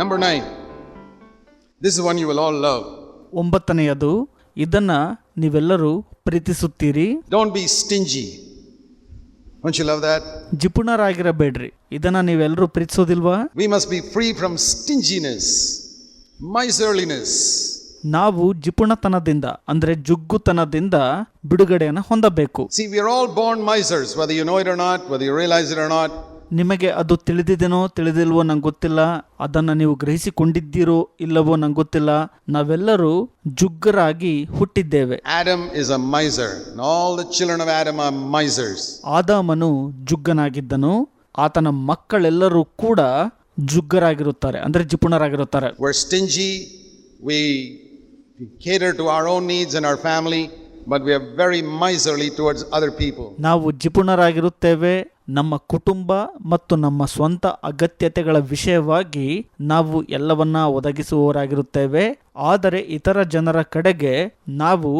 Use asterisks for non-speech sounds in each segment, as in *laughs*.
Number nine this one you will all love ಒಂಬತ್ತನೆಯದು ಇದನ್ನ ನೀವೆಲ್ಲರೂ ಪ್ರೀತಿಸುತ್ತೀರಿ. Don't be stingy don't you love that ಜಿಪುಣರಾಗಿರಬೇಡ್ರಿ. ಇದನ್ನ ನೀವೆಲ್ಲರೂ ಪ್ರೀತಿಸೋದಿಲ್ವಾ? We must be free from stinginess miserliness ನಾವು ಜಿಪುಣತನದಿಂದ ಅಂದ್ರೆ ಜುಗ್ಗುತನದಿಂದ ಬಿಡುಗಡೆಯನ್ನು ಹೊಂದಬೇಕು. See we are all born misers whether you know it not whether you realise it not ನಿಮಗೆ ಅದು ತಿಳಿದಿದೆನೋ ತಿಳಿದಿಲ್ವೋ ನಂಗೆ ಗೊತ್ತಿಲ್ಲ. ಅದನ್ನು ನೀವು ಗ್ರಹಿಸಿಕೊಂಡಿದ್ದೀರೋ ಇಲ್ಲವೋ ನಂಗೆ ಗೊತ್ತಿಲ್ಲ. ನಾವೆಲ್ಲರೂ ಜುಗ್ಗರಾಗಿ ಹುಟ್ಟಿದ್ದೇವೆ. Adam is a miser, and all the children of Adam are misers. ಆದಾಮನು ಜುಗ್ಗನಾಗಿದ್ದನು. ಆತನ ಮಕ್ಕಳೆಲ್ಲರೂ ಕೂಡ ಜುಗ್ಗರಾಗಿರುತ್ತಾರೆ ಅಂದ್ರೆ ಜಿಪುಣರಾಗಿರುತ್ತಾರೆ We're stingy, we cater to our own needs and our family, but we are very miserly towards other people. ನಾವು ಜಿಪುಣರಾಗಿರುತ್ತೇವೆ ನಮ್ಮ ಕುಟುಂಬ ಮತ್ತು ನಮ್ಮ ಸ್ವಂತ ಅಗತ್ಯತೆಗಳ ವಿಷಯವಾಗಿ ನಾವು ಎಲ್ಲವನ್ನ ಒದಗಿಸುವವರಾಗಿರುತ್ತೇವೆ ಆದರೆ ಇತರ ಜನರ ಕಡೆಗೆ ನಾವು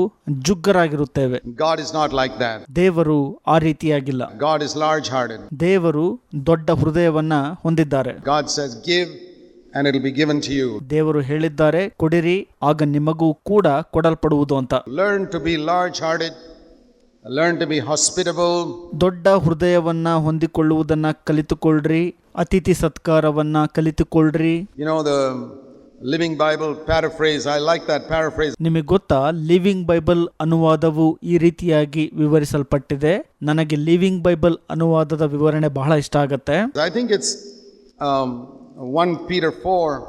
ಜುಗ್ಗರಾಗಿರುತ್ತೇವೆ God is not like that. ದೇವರು ಆ ರೀತಿಯಾಗಿಲ್ಲ God is large hearted. ದೇವರು ದೊಡ್ಡ ಹೃದಯವನ್ನ ಹೊಂದಿದ್ದಾರೆ God says, Give, and it'll be given to you. ದೇವರು ಹೇಳಿದ್ದಾರೆ ಕೊಡಿರಿ ಆಗ ನಿಮಗೂ ಕೂಡ ಕೊಡಲ್ಪಡುವುದು ಅಂತ. Learn to be large hearted learn to be hospitable ದೊಡ್ಡ ಹೃದಯವನ್ನ ಹೊಂದಿಕೊಳ್ಳುವುದನ್ನ ಕಲಿತುಕೊಳ್ಳ್ರಿ ಅತಿಥಿ ಸತ್ಕಾರವನ್ನ ಕಲಿತುಕೊಳ್ಳ್ರಿ. You know the living Bible paraphrase I like that paraphrase ನಿಮಗೆ ಗೊತ್ತಾ ಲಿವಿಂಗ್ ಬೈಬಲ್ ಅನುವಾದವು ಈ ರೀತಿಯಾಗಿ ವಿವರಿಸಲ್ಪಟ್ಟಿದೆ. ನನಗೆ ಲಿವಿಂಗ್ ಬೈಬಲ್ ಅನುವಾದದ ವಿವರಣೆ ಬಹಳ ಇಷ್ಟ ಆಗುತ್ತೆ. I think it's um, 1 Peter 4,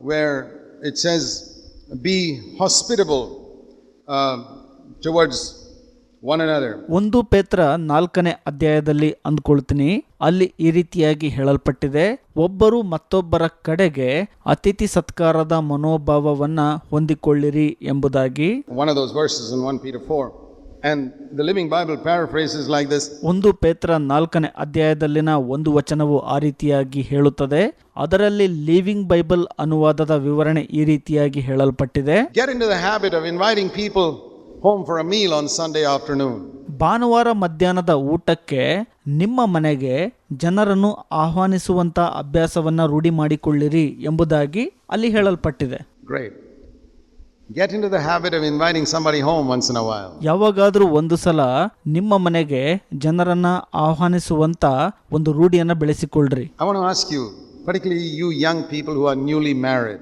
where it says, Be hospitable uh, towards one another. ಒಂದು ಪೇತ್ರ ನಾಲ್ಕನೇ ಅಧ್ಯಾಯದಲ್ಲಿ ಅಂದ್ಕೊಳ್ತೀನಿ ಅಲ್ಲಿ ಈ ರೀತಿಯಾಗಿ ಹೇಳಲ್ಪಟ್ಟಿದೆ ಒಬ್ಬರು ಮತ್ತೊಬ್ಬರ ಕಡೆಗೆ ಅತಿಥಿ ಸತ್ಕಾರದ ಮನೋಭಾವವನ್ನ ಹೊಂದಿಕೊಳ್ಳಿರಿ ಎಂಬುದಾಗಿ One of those verses in 1 Peter 4. And the Living Bible paraphrases like this ಒಂದು ಪೇತ್ರ ನಾಲ್ಕನೇ ಅಧ್ಯಾಯದಲ್ಲಿನ ಒಂದು ವಚನವು ಆ ರೀತಿಯಾಗಿ ಹೇಳುತ್ತದೆ ಅದರಲ್ಲಿ ಲಿವಿಂಗ್ ಬೈಬಲ್ ಅನುವಾದದ ವಿವರಣೆ ಈ ರೀತಿಯಾಗಿ ಹೇಳಲ್ಪಟ್ಟಿದೆ Get into the habit of inviting people home for a meal on Sunday afternoon. ಭಾನುವಾರ ಮಧ್ಯಾಹ್ನದ ಊಟಕ್ಕೆ ನಿಮ್ಮ ಮನೆಗೆ ಜನರನ್ನು ಆಹ್ವಾನಿಸುವಂತ ಅಭ್ಯಾಸವನ್ನ ರೂಢಿ ಮಾಡಿಕೊಳ್ಳಿರಿ ಎಂಬುದಾಗಿ ಅಲ್ಲಿ ಹೇಳಲ್ಪಟ್ಟಿದೆ Great. Get into the habit of inviting somebody home once in a while. ಯಾವಾಗಾದ್ರೂ ಒಂದು ಸಲ ನಿಮ್ಮ ಮನೆಗೆ ಜನರನ್ನ ಆಹ್ವಾನಿಸುವಂತ ಒಂದು ರೂಢಿಯನ್ನ ಬೆಳೆಸಿಕೊಳ್ಳ್ರಿ I want to ask you, particularly you young people who are newly married,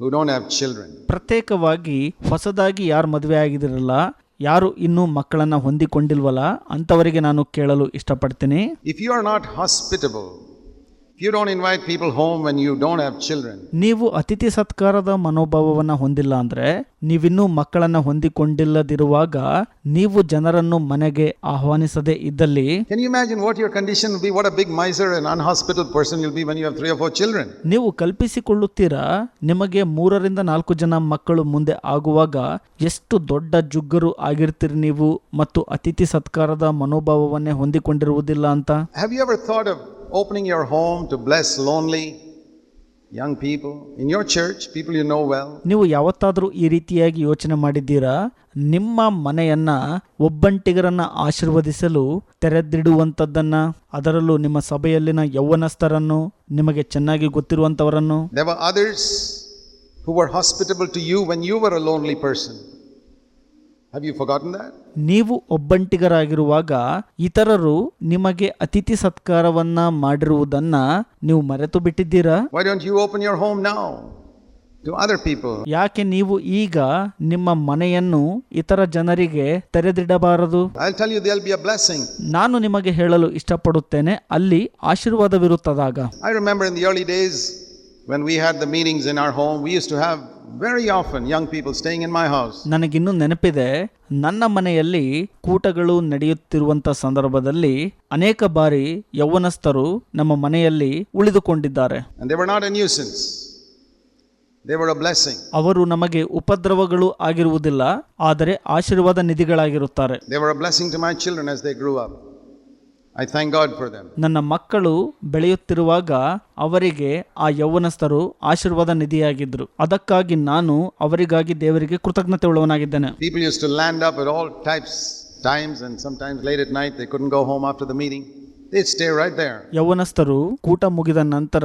who don't have children, ಪ್ರತ್ಯೇಕವಾಗಿ ಹೊಸದಾಗಿ ಯಾರು ಮದುವೆ ಆಗಿದಿರಲ್ಲ ಯಾರು ಇನ್ನೂ ಮಕ್ಕಳನ್ನ ಹೊಂದಿಕೊಂಡಿಲ್ವಲ್ಲ ಅಂತವರಿಗೆ ನಾನು ಕೇಳಲು ಇಷ್ಟಪಡ್ತೀನಿ if you are not hospitable, ನೀವು ಅತಿಥಿ ಸತ್ಕಾರದ ಮನೋಭಾವವನ್ನ ಹೊಂದಿಲ್ಲ ಅಂದ್ರೆ ನೀವಿನ್ನೂ ಮಕ್ಕಳನ್ನ ಹೊಂದಿಕೊಂಡಿಲ್ಲದಿರುವಾಗ ನೀವು ಜನರನ್ನು ಮನೆಗೆ ಆಹ್ವಾನಿಸದೇ ಇದ್ದಲ್ಲಿ can you imagine what your condition will be? What a big miser and unhospitable person you'll be when you have three or four children. ನೀವು ಕಲ್ಪಿಸಿಕೊಳ್ಳುತ್ತೀರಾ ನಿಮಗೆ ಮೂರರಿಂದ ನಾಲ್ಕು ಜನ ಮಕ್ಕಳು ಮುಂದೆ ಆಗುವಾಗ ಎಷ್ಟು ದೊಡ್ಡ ಜುಗ್ಗರು ಆಗಿರ್ತೀರಿ ನೀವು ಮತ್ತು ಅತಿಥಿ ಸತ್ಕಾರದ ಮನೋಭಾವವನ್ನೇ ಹೊಂದಿಕೊಂಡಿರುವುದಿಲ್ಲ ಅಂತ Opening your home to bless lonely young people in your church, people you know well? ನೀವು ಯಾವತ್ತಾದರೂ ಈ ರೀತಿಯಾಗಿ ಯೋಚನೆ ಮಾಡಿದ್ದೀರಾ ನಿಮ್ಮ ಮನೆಯನ್ನ ಒಬ್ಬಂಟಿಗರನ್ನ ಆಶೀರ್ವದಿಸಲು ತೆರೆದಿಡುವಂಥದ್ದನ್ನ ಅದರಲ್ಲೂ ನಿಮ್ಮ ಸಭೆಯಲ್ಲಿನ ಯೌವನಸ್ಥರನ್ನು ನಿಮಗೆ ಚೆನ್ನಾಗಿ ಗೊತ್ತಿರುವಂಥವರನ್ನು There were others who were hospitable to you when you were a lonely person. Have you forgotten that? ನೀವು ಒಬ್ಬಂಟಿಗರಾಗಿರುವಾಗ ಇತರರು ನಿಮಗೆ ಅತಿಥಿ ಸತ್ಕಾರವನ್ನ ಮಾಡಿರುವುದನ್ನ ನೀವು ಮರೆತು ಬಿಟ್ಟಿದ್ದೀರಾ? ಹೋಮ್ ನೌ ಯಾಕೆ ನೀವು ಈಗ ನಿಮ್ಮ ಮನೆಯನ್ನು ಇತರ ಜನರಿಗೆ ತೆರೆದಿಡಬಾರದು? ನಾನು ನಿಮಗೆ ಹೇಳಲು ಇಷ್ಟಪಡುತ್ತೇನೆ ಅಲ್ಲಿ ಆಶೀರ್ವಾದವಿರುತ್ತದಾಗ I remember in the early days when we had the meetings in our home we used to have very often young people staying in my house ನನಗಿನ್ನೂ ನೆನಪಿದೆ ನನ್ನ ಮನೆಯಲ್ಲಿ ಕೂಟಗಳು ನಡೆಯುತ್ತಿರುವಂತ ಸಂದರ್ಭದಲ್ಲಿ ಅನೇಕ ಬಾರಿ ಯೌವನಸ್ಥರು ನಮ್ಮ ಮನೆಯಲ್ಲಿ ಉಳಿದುಕೊಂಡಿದ್ದಾರೆ And they were not a nuisance, they were a blessing. ಅವರು ನಮಗೆ ಉಪದ್ರವಗಳು ಆಗಿರುವುದಿಲ್ಲ ಆದರೆ ಆಶೀರ್ವಾದ ನಿಧಿಗಳಾಗಿರುತ್ತಾರೆ They were a blessing to my children as they grew up. I thank God for them. ನನ್ನ ಮಕ್ಕಳು ಬೆಳೆಯುತ್ತಿರುವಾಗ ಅವರಿಗೆ ಆ ಯೌವನಸ್ಥರು ಆಶೀರ್ವಾದ ನಿಧಿಯಾಗಿದ್ರು ಅದಕ್ಕಾಗಿ ನಾನು ಅವರಿಗಾಗಿ ದೇವರಿಗೆ ಕೃತಜ್ಞತೆ ಉಳ್ಳವನಾಗಿದ್ದೇನೆ People used land land up at all types, times, and sometimes late at night they couldn't go home after the meeting. They'd stay right there. ಯೌವನಸ್ಥರು ಕೂಟ ಮುಗಿದ ನಂತರ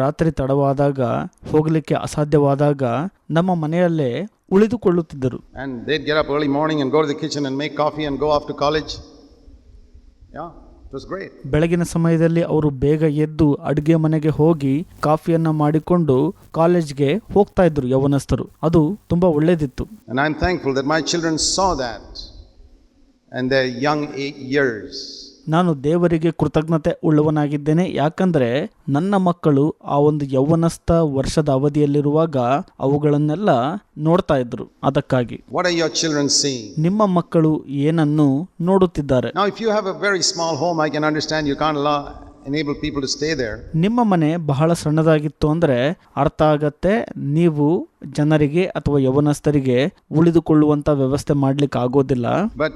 ರಾತ್ರಿ ತಡವಾದಾಗ ಹೋಗಲಿಕ್ಕೆ ಅಸಾಧ್ಯವಾದಾಗ ನಮ್ಮ ಮನೆಯಲ್ಲೇ ಉಳಿದುಕೊಳ್ಳುತ್ತಿದ್ದರು And they'd get up early morning and go to the kitchen and make coffee and go off to college. Yeah, great. ಬೆಳಗಿನ ಸಮಯದಲ್ಲಿ ಅವರು ಬೇಗ ಎದ್ದು ಅಡುಗೆ ಮನೆಗೆ ಹೋಗಿ ಕಾಫಿಯನ್ನ ಮಾಡಿಕೊಂಡು ಕಾಲೇಜ್ಗೆ ಹೋಗ್ತಾ ಇದ್ರು ಯೌವನಸ್ಥರು. ಅದು ತುಂಬಾ ಒಳ್ಳೇದಿತ್ತು. I'm thankful that my children saw that and their young eight years. ನಾನು ದೇವರಿಗೆ ಕೃತಜ್ಞತೆ ಉಳ್ಳವನಾಗಿದ್ದೇನೆ. ಯಾಕಂದ್ರೆ ನನ್ನ ಮಕ್ಕಳು ಆ ಒಂದು ಯೌವನಸ್ಥ ವರ್ಷದ ಅವಧಿಯಲ್ಲಿರುವಾಗ ಅವುಗಳನ್ನೆಲ್ಲ ನೋಡ್ತಾ ಇದ್ರು. ಅದಕ್ಕಾಗಿ? ನಿಮ್ಮ ಮಕ್ಕಳು ಏನನ್ನು ನೋಡುತ್ತಿದ್ದಾರೆ. ನಿಮ್ಮ ಮನೆ ಬಹಳ ಸಣ್ಣದಾಗಿತ್ತು ಅಂದರೆ ಅರ್ಥ ಆಗುತ್ತೆ. ನೀವು ಜನರಿಗೆ ಅಥವಾ ಯವನಸ್ಥರಿಗೆ ಉಳಿದುಕೊಳ್ಳುವಂತ ವ್ಯವಸ್ಥೆ ಮಾಡ್ಲಿಕ್ಕೆ ಆಗೋದಿಲ್ಲ. But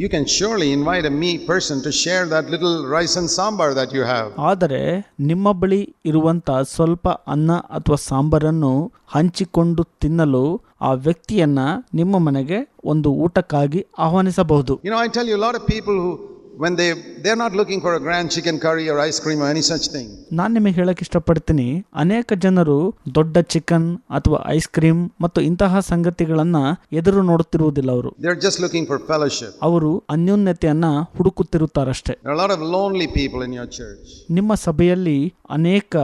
you can surely invite a me person to share that little rice and sambar that you have ಆದರೆ ನಿಮ್ಮ ಬಳಿ ಇರುವಂತ ಸ್ವಲ್ಪ ಅನ್ನ ಅಥವಾ ಸಾಂಬಾರನ್ನು ಹಂಚಿಕೊಂಡು ತಿನ್ನಲು ಆ ವ್ಯಕ್ತಿಯನ್ನ ನಿಮ್ಮ ಮನೆಗೆ ಒಂದು ಊಟಕ್ಕಾಗಿ ಆಹ್ವಾನಿಸಬಹುದು. You know, I tell you, a lot of people who, when they they're not looking for a grand chicken curry or ice cream or any such thing. ನಾನು ನಿಮಗೆ ಹೇಳಕ್ ಇಷ್ಟಪಡ್ತೀನಿ ಅನೇಕ ಜನರು ದೊಡ್ಡ ಚಿಕನ್ ಅಥವಾ ಐಸ್ ಕ್ರೀಮ್ ಮತ್ತು ಇಂತಹ ಸಂಗತಿಗಳನ್ನ ಎದುರು ನೋಡುತ್ತಿರುವುದಿಲ್ಲ ಅವರು They're just looking for fellowship. ಅವರು ಅನ್ಯೋನ್ಯತೆಯನ್ನ ಹುಡುಕುತ್ತಿರುತ್ತಾರಷ್ಟೇ There are a lot of lonely people in your church. ನಿಮ್ಮ ಸಭೆಯಲ್ಲಿ ಅನೇಕ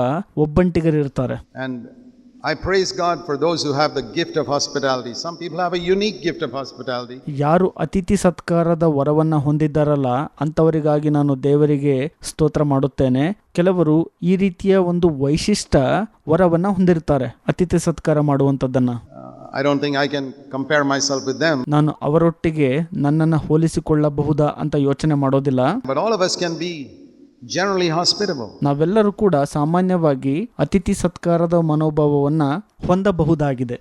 ಒಬ್ಬಂಟಿಗರಿರ್ತಾರೆ And I praise God for those who have the gift of hospitality. Some people have a unique gift of hospitality. ಯಾರು ಅತಿಥಿ ಸತ್ಕಾರದ ವರವನ್ನ ಹೊಂದಿದ್ದಾರಲ್ಲ ಅಂತವರಿಗಾಗಿ ನಾನು ದೇವರಿಗೆ ಸ್ತೋತ್ರ ಮಾಡುತ್ತೇನೆ ಕೆಲವರು ಈ ರೀತಿಯ ಒಂದು ವೈಶಿಷ್ಟ ವರವನ್ನ ಹೊಂದಿರ್ತಾರೆ ಅತಿಥಿ ಸತ್ಕಾರ ಮಾಡುವಂತದ್ದನ್ನ Uh, I don't think I can compare myself with them, ನಾನು ಅವರೊಟ್ಟಿಗೆ ನನ್ನನ್ನು ಹೋಲಿಸಿಕೊಳ್ಳಬಹುದಾ ಅಂತ ಯೋಚನೆ ಮಾಡೋದಿಲ್ಲ but all of us can be generally hospitable. ನಾವೆಲ್ಲರೂ ಕೂಡ ಸಾಮಾನ್ಯವಾಗಿ ಅತಿಥಿ ಸತ್ಕಾರದ ಮನೋಭಾವವನ್ನ ಹೊಂದಬಹುದಾಗಿದೆ.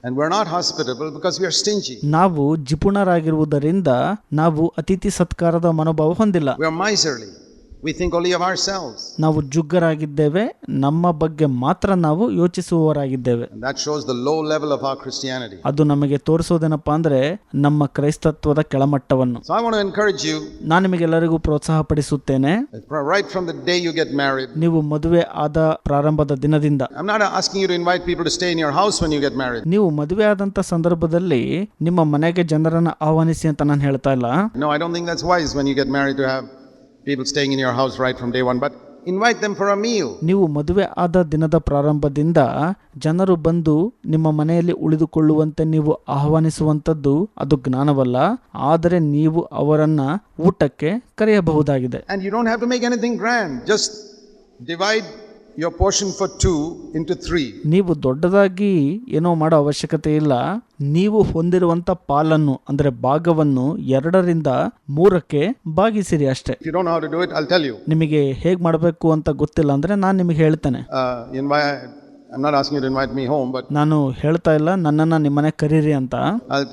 ನಾವು ಜಿಪುಣರಾಗಿರುವುದರಿಂದ ನಾವು ಅತಿಥಿ ಸತ್ಕಾರದ ಮನೋಭಾವ ಹೊಂದಿಲ್ಲ We think only of our ourselves. ನಾವು ಜುಗ್ಗರಾಗಿದ್ದೇವೆ ನಮ್ಮ ಬಗ್ಗೆ ಮಾತ್ರ ನಾವು ಯೋಚಿಸುವವರಾಗಿದ್ದೇವೆ that shows the low level of of Christianity. ಅದು ನಮಗೆ ತೋರಿಸೋದೇನಪ್ಪ ಅಂದ್ರೆ ನಮ್ಮ ಕ್ರೈಸ್ತತ್ವದ ಕೆಳಮಟ್ಟವನ್ನು so I want to encourage you ನಾನು ನಿಮಗೆಲ್ಲರಿಗೂ ಪ್ರೋತ್ಸಾಹ ಪಡಿಸುತ್ತೇನೆ right right from the day you get married. ನೀವು ಮದುವೆ ಆದ ಪ್ರಾರಂಭದ ದಿನದಿಂದ I am not asking you to invite people to stay in your house when you get married. ನೀವು ಮದುವೆ ಆದಂತ ಸಂದರ್ಭದಲ್ಲಿ ನಿಮ್ಮ ಮನೆಗೆ ಜನರನ್ನು ಆಹ್ವಾನಿಸಿ ಅಂತ ನಾನು ಹೇಳ್ತಾ ಇಲ್ಲ no I don't think that's wise when you get married to have people staying in your house right from day one. But invite them for a meal. ನೀವು ಮದುವೆ ಆದ ದಿನದ ಪ್ರಾರಂಭದಿಂದ ಜನರು ಬಂದು ನಿಮ್ಮ ಮನೆಯಲ್ಲಿ ಉಳಿದುಕೊಳ್ಳುವಂತೆ ನೀವು ಆಹ್ವಾನಿಸುವಂತದ್ದು ಅದು ಜ್ಞಾನವಲ್ಲ ಆದರೆ ನೀವು ಅವರನ್ನ ಊಟಕ್ಕೆ ಕರೆಯಬಹುದಾಗಿದೆ And you don't have to make anything grand. Just divide your portion for two into three. ನೀವು ದೊಡ್ಡದಾಗಿ ಏನೋ ಮಾಡೋ ಅವಶ್ಯಕತೆ ಇಲ್ಲ ನೀವು ಹೊಂದಿರುವಂತ ಪಾಲನ್ನು ಅಂದ್ರೆ ಭಾಗವನ್ನು ಎರಡರಿಂದ ಮೂರಕ್ಕೆ ಭಾಗಿಸಿರಿ ಅಷ್ಟೇ If you don't know how to do it, I'll tell you. ನಿಮಗೆ ಹೇಗೆ ಮಾಡಬೇಕು ಅಂತ ಗೊತ್ತಿಲ್ಲ ಅಂದ್ರೆ ನಾನು ನಿಮಗೆ ಹೇಳ್ತೇನೆ Uh, invite, I'm not asking you to invite me home, but ನಾನು ಹೇಳ್ತಾ ಇಲ್ಲ ನನ್ನನ್ನ ನಿಮ್ಮನೆ ಕರೀರಿ ಅಂತ I'll,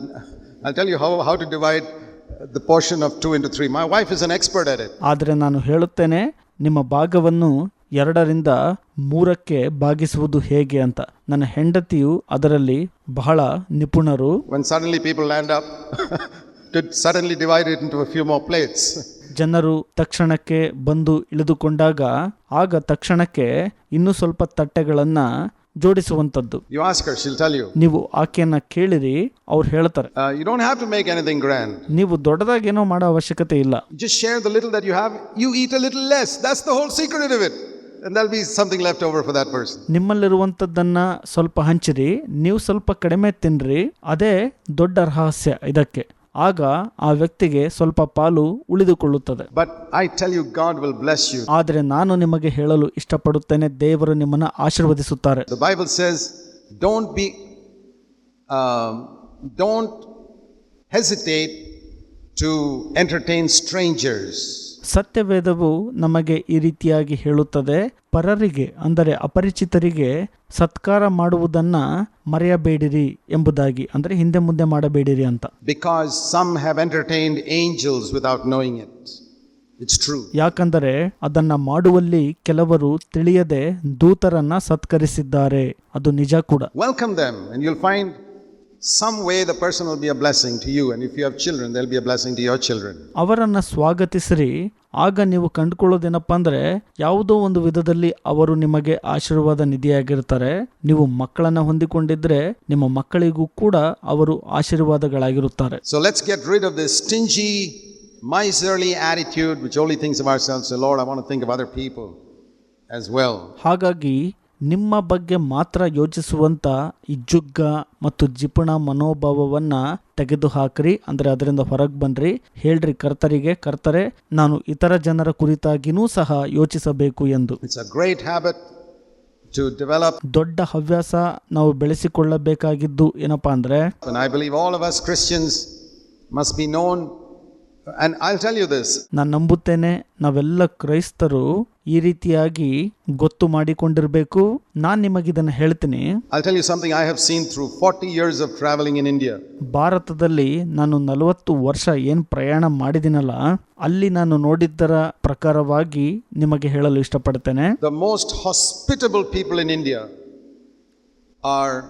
I'll tell you how, how to divide the portion of two into three. My wife is an expert at it. ಆದರೆ ನಾನು ಹೇಳುತ್ತೇನೆ ನಿಮ್ಮ ಭಾಗವನ್ನು ಎರಡರಿಂದ ಮೂರಕ್ಕೆ ಭಾಗಿಸುವುದು ಹೇಗೆ ಅಂತ. ನನ್ನ ಹೆಂಡತಿಯು ಅದರಲ್ಲಿ ಬಹಳ ನಿಪುಣರು. When suddenly people land up, *laughs* to suddenly divide it into a few more plates. ಜನರು ತಕ್ಷಣಕ್ಕೆ ಬಂದು ಇಳಿದುಕೊಂಡಾಗ ಆಗ ತಕ್ಷಣಕ್ಕೆ ಇನ್ನೂ ಸ್ವಲ್ಪ ತಟ್ಟೆಗಳನ್ನ ಜೋಡಿಸುವಂಥದ್ದು. You ask her, she'll tell you. ನೀವು ಆಕೆಯನ್ನ ಕೇಳಿರಿ ಅವ್ರು ಹೇಳ್ತಾರೆ. You you don't have to make anything grand. ನೀವು ದೊಡ್ಡದಾಗೇನೋ ಮಾಡೋ ಅವಶ್ಯಕತೆ ಇಲ್ಲ. Just share the little that you have. You eat a little less. That's the whole secret of it. And there'll be something left over for that person. ನಿಮ್ಮಲ್ಲಿರುವಂಥದ್ದನ್ನ ಸ್ವಲ್ಪ ಹಂಚಿರಿ ನೀವು ಸ್ವಲ್ಪ ಕಡಿಮೆ ತಿನ್ರಿ ಅದೇ ದೊಡ್ಡ ರಹಸ್ಯ ಇದಕ್ಕೆ ಆಗ ಆ ವ್ಯಕ್ತಿಗೆ ಸ್ವಲ್ಪ ಪಾಲು ಉಳಿದುಕೊಳ್ಳುತ್ತದೆ But I tell you, God will bless you. ಆದರೆ ನಾನು ನಿಮಗೆ ಹೇಳಲು ಇಷ್ಟಪಡುತ್ತೇನೆ ದೇವರು ನಿಮ್ಮನ್ನು ಆಶೀರ್ವದಿಸುತ್ತಾರೆ The Bible says, don't be, um, don't hesitate to entertain strangers. ಸತ್ಯವೇದವು ನಮಗೆ ಈ ರೀತಿಯಾಗಿ ಹೇಳುತ್ತದೆ. ಪರರಿಗೆ ಅಂದರೆ ಅಪರಿಚಿತರಿಗೆ ಸತ್ಕಾರ ಮಾಡುವುದನ್ನ ಮರೆಯಬೇಡಿರಿ ಎಂಬುದಾಗಿ ಅಂದರೆ ಹಿಂದೆ ಮುಂದೆ ಮಾಡಬೇಡಿರಿ ಅಂತ. Because some have entertained angels without knowing it it's true ಯಾಕಂದರೆ ಅದನ್ನ ಮಾಡುವಲ್ಲಿ ಕೆಲವರು ತಿಳಿಯದೆ ದೂತರನ್ನ ಸತ್ಕರಿಸಿದ್ದಾರೆ. ಅದು ನಿಜ ಕೂಡ. Welcome them and you will find some way the person will be a blessing to you. And if you have children, they'll be a blessing to your children. ಅವರನ್ನ ಸ್ವಾಗತಿಸಿರಿ ಆಗ ನೀವು ಕಂಡುಕೊಳ್ಳೋದೇನಪ್ಪ ಅಂದ್ರೆ ಯಾವುದೋ ಒಂದು ವಿಧದಲ್ಲಿ ಅವರು ನಿಮಗೆ ಆಶೀರ್ವಾದ ನಿಧಿಯಾಗಿರ್ತಾರೆ ನೀವು ಮಕ್ಕಳನ್ನ ಹೊಂದಿಕೊಂಡಿದ್ರೆ ನಿಮ್ಮ ಮಕ್ಕಳಿಗೂ ಕೂಡ ಅವರು ಆಶೀರ್ವಾದಗಳಾಗಿರುತ್ತಾರೆ So let's get rid of this stingy, miserly attitude which only thinks of ourselves. so Lord, I want to think of other people as well. ಹಾಗಾಗಿ ನಿಮ್ಮ ಬಗ್ಗೆ ಮಾತ್ರ ಯೋಚಿಸುವಂತ ಈ ಜುಗ್ಗ ಮತ್ತು ಜಿಪುಣ ಮನೋಭಾವವನ್ನ ತೆಗೆದುಹಾಕ್ರಿ. ಅಂದರೆ ಅದರಿಂದ ಹೊರಗೆ ಬನ್ರಿ. ಹೇಳ್ರಿ ಕರ್ತರಿಗೆ ಕರ್ತರೆ ನಾನು ಇತರ ಜನರ ಕುರಿತಾಗಿನೂ ಸಹ ಯೋಚಿಸಬೇಕು ಎಂದು. ದೊಡ್ಡ ಹವ್ಯಾಸ ನಾವು ಬೆಳೆಸಿಕೊಳ್ಳಬೇಕಾಗಿದ್ದು ಏನಪ್ಪಾ ಅಂದ್ರೆ and I tell you this ನಾನು ನಂಬುತ್ತೇನೆ ನಾವೆಲ್ಲ ಕ್ರೈಸ್ತರು ಈ ರೀತಿಯಾಗಿ ಗೊತ್ತು ಮಾಡಿಕೊಂಡಿರಬೇಕು. ನಾನು ನಿಮಗೆ ಇದನ್ನು ಹೇಳ್ತೀನಿ. I tell you something I have seen through 40 years of travelling in India ಭಾರತದಲ್ಲಿ ನಾನು 40 ವರ್ಷ ಏನು ಪ್ರಯಾಣ ಮಾಡಿದಿನಲ್ಲ ಅಲ್ಲಿ ನಾನು ನೋಡಿದ್ದರ ಪ್ರಕಾರವಾಗಿ ನಿಮಗೆ ಹೇಳಲು ಇಷ್ಟಪಡುತ್ತೇನೆ the most hospitable people in India are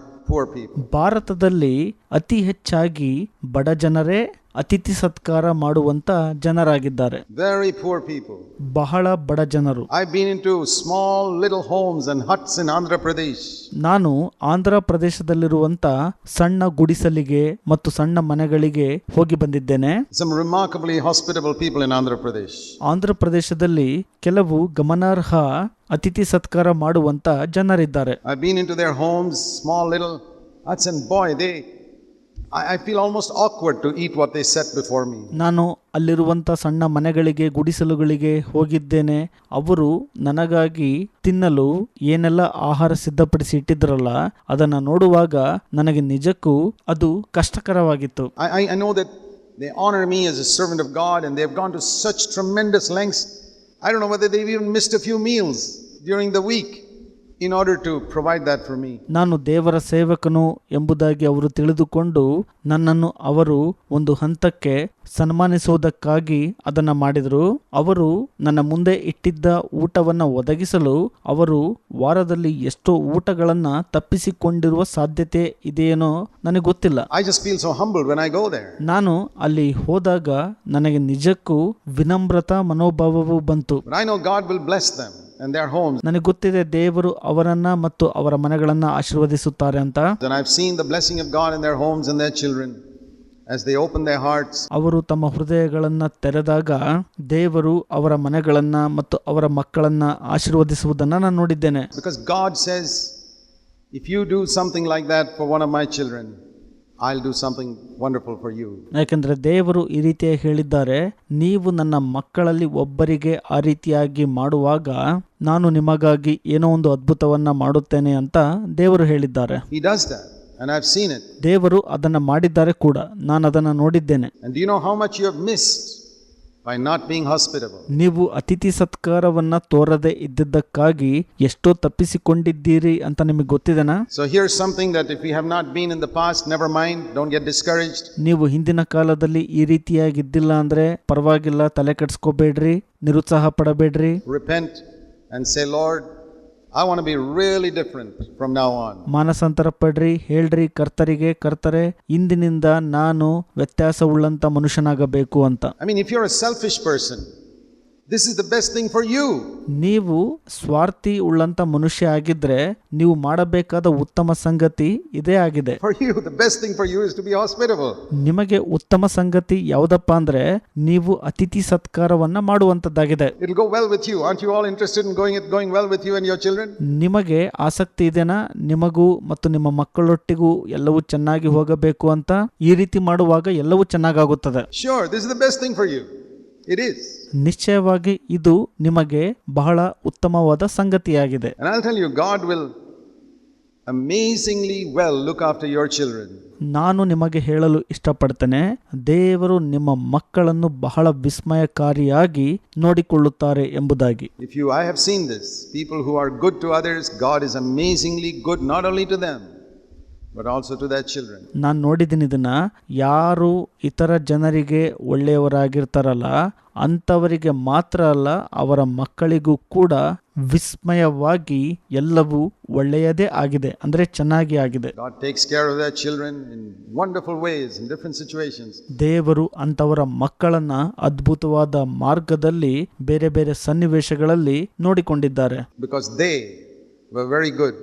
ಭಾರತದಲ್ಲಿ ಅತಿ ಹೆಚ್ಚಾಗಿ ಬಡ ಜನರೇ ಅತಿಥಿ ಸತ್ಕಾರ ಮಾಡುವಂತ ಜನರಾಗಿದ್ದಾರೆ ವೆರಿ poor ಪೀಪಲ್ ಬಹಳ ಬಡ ಜನರು I've been into small little homes and huts in Andhra Pradesh. ನಾನು ಆಂಧ್ರ ಪ್ರದೇಶದಲ್ಲಿರುವಂತ ಸಣ್ಣ ಗುಡಿಸಲಿಗೆ ಮತ್ತು ಸಣ್ಣ ಮನೆಗಳಿಗೆ ಹೋಗಿ ಬಂದಿದ್ದೇನೆ Some remarkably hospitable people in Andhra Pradesh. Andhra ಪ್ರದೇಶದಲ್ಲಿ ಕೆಲವು ಗಮನಾರ್ಹ ಅತಿಥಿ ಸತ್ಕಾರ ಮಾಡುವಂತ ಜನರಿದ್ದಾರೆ I've been into their homes, small little huts, and boy, they, I, I feel almost awkward to eat what they set before me. ನಾನು ಅಲ್ಲಿರುವಂತ ಸಣ್ಣ ಮನೆಗಳಿಗೆ ಗುಡಿಸಲುಗಳಿಗೆ ಹೋಗಿದ್ದೇನೆ ಅವರು ನನಗಾಗಿ ತಿನ್ನಲು ಏನೆಲ್ಲ ಆಹಾರ ಸಿದ್ಧಪಡಿಸಿ ಇಟ್ಟಿದ್ರಲ್ಲ ಅದನ್ನ ನೋಡುವಾಗ ನನಗೆ ನಿಜಕ್ಕೂ ಅದು ಕಷ್ಟಕರವಾಗಿತ್ತು I, I, I know that they honor me as a servant of God, and they've gone to such tremendous lengths. I don't know whether they've even missed a few meals during the week in order to provide that for me. ನಾನು ದೇವರ ಸೇವಕನು ಎಂಬುದಾಗಿ ಅವರು ತಿಳಿದುಕೊಂಡು ನನ್ನನ್ನು ಅವರು ಒಂದು ಹಂತಕ್ಕೆ ಸನ್ಮಾನಿಸುವುದಕ್ಕಾಗಿ ಅದನ್ನ ಮಾಡಿದರು ಅವರು ನನ್ನ ಮುಂದೆ ಇಟ್ಟಿದ್ದ ಊಟವನ್ನು ಒದಗಿಸಲು ಅವರು ವಾರದಲ್ಲಿ ಎಷ್ಟೋ ಊಟಗಳನ್ನ ತಪ್ಪಿಸಿಕೊಂಡಿರುವ ಸಾಧ್ಯತೆ ಇದೆಯೇನೋ ನನಗೆ ಗೊತ್ತಿಲ್ಲ I just feel so humbled when I go there. ನಾನು ಅಲ್ಲಿ ಹೋದಾಗ ನನಗೆ ನಿಜಕ್ಕೂ ವಿನಮ್ರತಾ ಮನೋಭಾವವು ಬಂತು I know God will bless them and their homes. ನನಗೆ ಗೊತ್ತಿದೆ ದೇವರು ಅವರನ್ನ ಮತ್ತು ಅವರ ಮನೆಗಳನ್ನ ಆಶೀರ್ವದಿಸುತ್ತಾರೆ ಅಂತ And I've seen the blessing of God in their homes and their children as they open their hearts. ಅವರು ತಮ್ಮ hrudayagalanna ತೆರೆದಾಗ ದೇವರು ಅವರ ಮನೆಗಳನ್ನ ಮತ್ತು ಅವರ makkalanna ಆಶೀರ್ವದಿಸುವುದನ್ನ ನಾನು ನೋಡಿದ್ದೇನೆ Because God says, if you do something like that for one of my children, I'll do something wonderful for you ಯಾಕಂದ್ರೆ ದೇವರು ಈ ರೀತಿಯ ಹೇಳಿದ್ದಾರೆ ನೀವು ನನ್ನ ಮಕ್ಕಳಲ್ಲಿ ಒಬ್ಬರಿಗೆ ಆ ರೀತಿಯಾಗಿ ಮಾಡುವಾಗ ನಾನು ನಿಮಗಾಗಿ ಏನೋ ಒಂದು ಅದ್ಭುತವನ್ನ ಮಾಡುತ್ತೇನೆ ಅಂತ ದೇವರು ಹೇಳಿದ್ದಾರೆ. He does that, and I've seen it. ದೇವರು ಅದನ್ನ ಮಾಡಿದ್ದಾರೆ ಕೂಡ ನಾನು ಅದನ್ನ ನೋಡಿದ್ದೇನೆ. And do you know how much you have missed? By not being hospitable ನೀವು ಅತಿಥಿ ಸತ್ಕಾರವನ್ನ ತೋರದೆ ಇದ್ದದ್ದಕ್ಕಾಗಿ ಎಷ್ಟೋ ತಪ್ಪಿಸಿಕೊಂಡಿದ್ದೀರಿ ಅಂತ ನಿಮಗೆ ಗೊತ್ತಿದೆನಾ? So here something that if you have not been in the past never mind don't get discouraged ನೀವು ಹಿಂದಿನ ಕಾಲದಲ್ಲಿ ಈ ರೀತಿಯಾಗಿ ಇದ್ದಿಲ್ಲ ಅಂದ್ರೆ ಪರವಾಗಿಲ್ಲ ತಲೆ ಕೆಡ್ಸ್ಕೋಬೇಡ್ರಿ ನಿರುತ್ಸಾಹ ಪಡಬೇಡ್ರಿ. Repent and say Lord I want be really different from now on ಪಡ್ರಿ ಹೇಳ್ರಿ ಕರ್ತರಿಗೆ ಕರ್ತರೆ ಇಂದಿನಿಂದ ನಾನು ವ್ಯತ್ಯಾಸ ಉಳ್ಳಂತ ಮನುಷ್ಯನಾಗಬೇಕು ಅಂತ. I mean if you are selfish person this is the best thing for you ನೀವು ಸ್ವಾರ್ಥಿ ಉಳ್ಳಂತ ಮನುಷ್ಯ ಆಗಿದ್ರೆ ನೀವು ಮಾಡಬೇಕಾದ ಉತ್ತಮ ಸಂಗತಿ ಇದೇ ಆಗಿದೆ. ನಿಮಗೆ ಉತ್ತಮ ಸಂಗತಿ ಯಾವ್ದಪ್ಪ ಅಂದ್ರೆ ನೀವು ಅತಿಥಿ ಸತ್ಕಾರವನ್ನ ಮಾಡುವಂತದ್ದಾಗಿದೆ. ನಿಮಗೆ ಆಸಕ್ತಿ ಇದೆನಾ? ನಿಮಗೂ ಮತ್ತು ನಿಮ್ಮ ಮಕ್ಕಳೊಟ್ಟಿಗೂ ಎಲ್ಲವೂ ಚೆನ್ನಾಗಿ ಹೋಗಬೇಕು ಅಂತ ಈ ರೀತಿ ಮಾಡುವಾಗ ಎಲ್ಲವೂ ಚೆನ್ನಾಗಾಗುತ್ತದೆ. Sure this best thing for you it is ನಿಶ್ಚಯವಾಗಿ ಇದು ನಿಮಗೆ ಬಹಳ ಉತ್ತಮವಾದ ಸಂಗತಿಯಾಗಿದೆ. God will amazingly well look after your children ನಾನು ನಿಮಗೆ ಹೇಳಲು ಇಷ್ಟಪಡ್ತೇನೆ ದೇವರು ನಿಮ್ಮ ಮಕ್ಕಳನ್ನು ಬಹಳ ವಿಸ್ಮಯಕಾರಿಯಾಗಿ ನೋಡಿಕೊಳ್ಳುತ್ತಾರೆ ಎಂಬುದಾಗಿ. If you I have seen this people who are good to others God is amazingly good not only to them but also to children. ನಾನು ನೋಡಿದ್ದೀನಿ ಇದನ್ನ ಯಾರು ಇತರ ಜನರಿಗೆ ಒಳ್ಳೆಯವರಾಗಿರ್ತಾರಲ್ಲ ಅಂಥವರಿಗೆ ಮಾತ್ರ ಅಲ್ಲ ಅವರ ಮಕ್ಕಳಿಗೂ ಕೂಡ ವಿಸ್ಮಯವಾಗಿ ಎಲ್ಲವೂ ಒಳ್ಳೆಯದೇ ಆಗಿದೆ ಅಂದರೆ ಚೆನ್ನಾಗಿ ಆಗಿದೆ God takes care of their children in wonderful ways in different situations. ದೇವರು ಅಂಥವರ ಮಕ್ಕಳನ್ನ ಅದ್ಭುತವಾದ ಮಾರ್ಗದಲ್ಲಿ ಬೇರೆ ಬೇರೆ ಸನ್ನಿವೇಶಗಳಲ್ಲಿ ನೋಡಿಕೊಂಡಿದ್ದಾರೆ because they were very good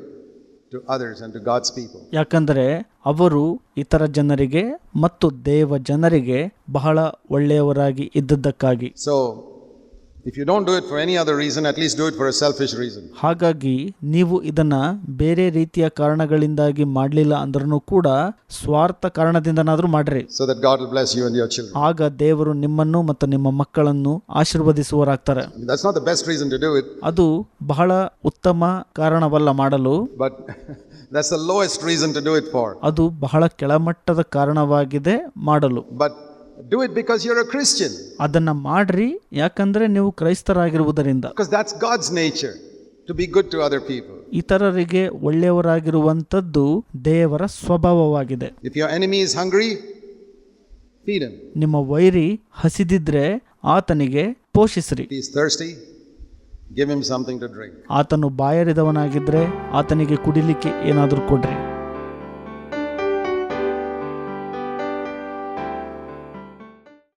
to others and to God's people. ಯಾಕಂದರೆ ಅವರು ಇತರ ಜನರಿಗೆ ಮತ್ತು ದೇವ ಜನರಿಗೆ ಬಹಳ ಒಳ್ಳೆಯವರಾಗಿ ಇದ್ದದ್ದಕ್ಕಾಗಿ So, if you don't do it for any other reason, at least do it for a selfish reason. ಹಾಗಾಗಿ ನೀವು ಇದನ್ನ ಬೇರೆ ರೀತಿಯ ಕಾರಣಗಳಿಂದಾಗಿ ಮಾಡಲಿಲ್ಲ ಅಂದ್ರೂ ಕೂಡ ಸ್ವಾರ್ಥ ಕಾರಣದಿಂದನಾದರೂ ಮಾಡ್ರಿ So that God will bless you and your children. ಆಗ ದೇವರು ನಿಮ್ಮನ್ನು ಮತ್ತು ನಿಮ್ಮ ಮಕ್ಕಳನ್ನು ಆಶೀರ್ವದಿಸುವರಾಗ್ತಾರೆ that's not the best reason to do it, ಅದು ಬಹಳ ಉತ್ತಮ ಕಾರಣವಲ್ಲ ಮಾಡಲು but that's the lowest reason to do it for. ಅದು ಬಹಳ ಕೆಳಮಟ್ಟದ ಕಾರಣವಾಗಿದೆ ಮಾಡಲು But do it because you're a Christian, ಅದನ್ನ ಮಾಡ್ರಿ ಯಾಕಂದ್ರೆ ನೀವು ಕ್ರೈಸ್ತರಾಗಿರುವುದರಿಂದ because that's God's nature to be good to other people. ಇತರರಿಗೆ ಒಳ್ಳೆಯವರಾಗಿರುವಂಥದ್ದು ದೇವರ ಸ್ವಭಾವವಾಗಿದೆ If your enemy is hungry, feed him. ನಿಮ್ಮ ವೈರಿ ಹಸಿದಿದ್ರೆ ಆತನಿಗೆ ಪೋಷಿಸ್ರಿ If he's thirsty, give him something to drink. ಆತನು ಬಾಯರಿದವನಾಗಿದ್ರೆ ಆತನಿಗೆ ಕುಡಿಲಿಕ್ಕೆ ಏನಾದರೂ ಕೊಡ್ರಿ